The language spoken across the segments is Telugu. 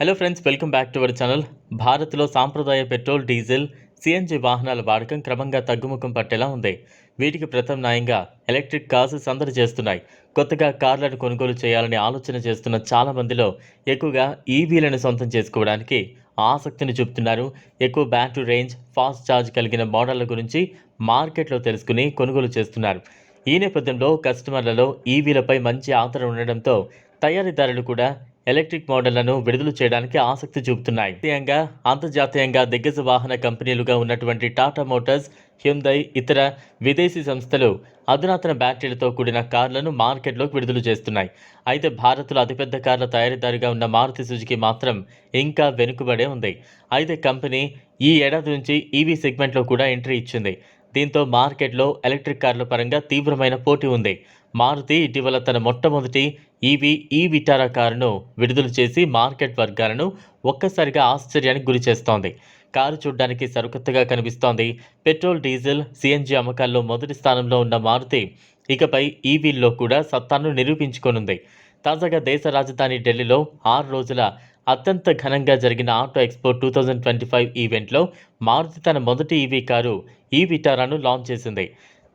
Hello friends welcome back to our channel భారత్లో సాంప్రదాయ పెట్రోల్ డీజిల్ సిఎన్జి వాహనాల వాడకం క్రమంగా తగ్గుముఖం పట్టేలా ఉంది. వీటికి ప్రత్యామ్నాయంగా ఎలక్ట్రిక్ కార్స్ సందడి చేస్తున్నాయి. కొత్తగా కార్లను కొనుగోలు చేయాలని ఆలోచన చేస్తున్న చాలా మందిలో ఎక్కువగా ఈవీలను సొంతం చేసుకోవడానికి ఆసక్తిని చూపుతున్నారు. ఎక్కువ బ్యాటరీ రేంజ్ ఫాస్ట్ ఛార్జ్ కలిగిన మోడళ్ళ గురించి మార్కెట్లో తెలుసుకుని కొనుగోలు చేస్తున్నారు. ఈ నేపథ్యంలో కస్టమర్లలో ఈవీలపై మంచి ఆదరణ ఉండడంతో తయారీదారులు కూడా ఎలక్ట్రిక్ మోడళ్ళను విడుదల చేయడానికి ఆసక్తి చూపుతున్నాయి. జాతీయంగా అంతర్జాతీయంగా దిగ్గజ వాహన కంపెనీలుగా ఉన్నటువంటి టాటా మోటార్స్ హ్యుందై ఇతర విదేశీ సంస్థలు అధునాతన బ్యాటరీలతో కూడిన కార్లను మార్కెట్లోకి విడుదల చేస్తున్నాయి. అయితే భారత్లో అతిపెద్ద కార్ల తయారీదారుగా ఉన్న మారుతి సుజుకి మాత్రం ఇంకా వెనుకబడే ఉంది. అయితే కంపెనీ ఈ ఏడాది నుంచి ఈవీ సెగ్మెంట్లో కూడా ఎంట్రీ ఇచ్చింది. దీంతో మార్కెట్లో ఎలక్ట్రిక్ కార్ల పరంగా తీవ్రమైన పోటీ ఉంది. మారుతి ఇటీవల తన మొట్టమొదటి ఈవీ ఈ విటారా కారును విడుదల చేసి మార్కెట్ వర్గాలను ఒక్కసారిగా ఆశ్చర్యానికి గురి చేస్తోంది. కారు చూడ్డానికి సరికొత్తగా కనిపిస్తోంది. పెట్రోల్ డీజిల్ సిఎన్జి అమ్మకాల్లో మొదటి స్థానంలో ఉన్న మారుతి ఇకపై ఈవీల్లో కూడా సత్తాను నిరూపించుకోనుంది. తాజాగా దేశ రాజధాని ఢిల్లీలో ఆరు రోజుల అత్యంత ఘనంగా జరిగిన auto expo two thousand twenty five ఈవెంట్లో మారుతి తన మొదటి ఈవీ కారు ఈ విటారాను లాంచ్ చేసింది.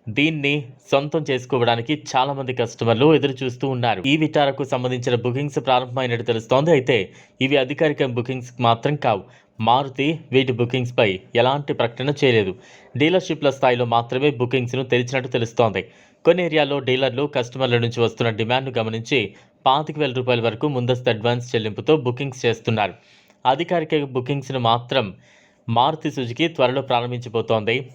దీన్ని సొంతం చేసుకోవడానికి చాలా మంది కస్టమర్లు ఎదురు చూస్తూ ఉన్నారు. E ఈ విటారకు సంబంధించిన బుకింగ్స్ ప్రారంభమైనట్టు తెలుస్తోంది. అయితే ఇవి అధికారిక బుకింగ్స్ మాత్రం కావు. మారుతి వీటి బుకింగ్స్పై ఎలాంటి ప్రకటన చేయలేదు. డీలర్షిప్ల స్థాయిలో మాత్రమే బుకింగ్స్ను తెరిచినట్టు తెలుస్తోంది. కొన్ని ఏరియాలో డీలర్లు కస్టమర్ల నుంచి వస్తున్న డిమాండ్ను గమనించి పాతిక వేల రూపాయల వరకు ముందస్తు అడ్వాన్స్ చెల్లింపుతో బుకింగ్స్ చేస్తున్నారు. అధికారిక బుకింగ్స్ను మాత్రం మారుతి సుజుకి త్వరలో ప్రారంభించబోతోంది.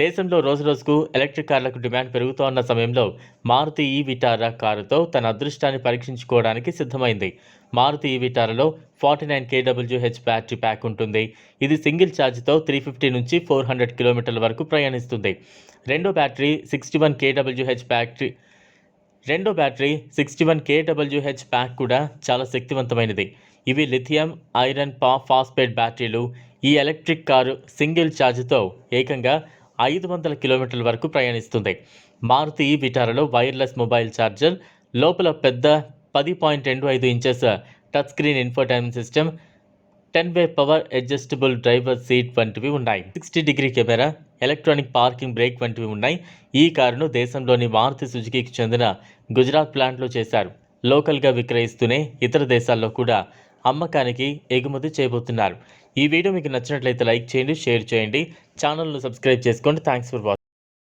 దేశంలో రోజురోజుకు ఎలక్ట్రిక్ కార్లకు డిమాండ్ పెరుగుతోన్న సమయంలో మారుతి ఈ విటారా కారుతో తన అదృష్టాన్ని పరీక్షించుకోవడానికి సిద్ధమైంది. మారుతి ఈ విటారాలో ఫార్టీ నైన్ కేడబ్ల్యూహెచ్ బ్యాటరీ ప్యాక్ ఉంటుంది. ఇది సింగిల్ ఛార్జ్తో త్రీ ఫిఫ్టీ నుంచి ఫోర్ హండ్రెడ్ కిలోమీటర్ల వరకు ప్రయాణిస్తుంది. రెండో బ్యాటరీ సిక్స్టీ వన్ కేడబ్ల్యూహెచ్ బ్యాటరీ రెండో బ్యాటరీ సిక్స్టీ వన్ కేడబ్ల్యూహెచ్ ప్యాక్ కూడా చాలా శక్తివంతమైనది. ఇవి లిథియం ఐరన్ పా ఫాస్ఫేట్ బ్యాటరీలు. ఈ ఎలక్ట్రిక్ కారు సింగిల్ ఛార్జ్తో ఏకంగా ఐదు వందల కిలోమీటర్ల వరకు ప్రయాణిస్తుంది. మారుతి ఈ విటారలో వైర్లెస్ మొబైల్ ఛార్జర్ లోపల పెద్ద పది పాయింట్ రెండు ఐదు inches touch screen infotainment system ten way power adjustable driver seat వంటివి ఉన్నాయి. Sixty degree camera electronic parking brake వంటివి ఉన్నాయి. ఈ కారును దేశంలోని మారుతి సుజుకీకి చెందిన గుజరాత్ ప్లాంట్లో చేశారు. లోకల్గా విక్రయిస్తూనే ఇతర దేశాల్లో కూడా అమ్మకానికి ఎగుమతి చేయబోతున్నారు. ఈ వీడియో మీకు నచ్చినట్లయితే లైక్ చేయండి షేర్ చేయండి. ఛానల్ను సబ్స్క్రైబ్ చేసుకోండి. Thanks for watching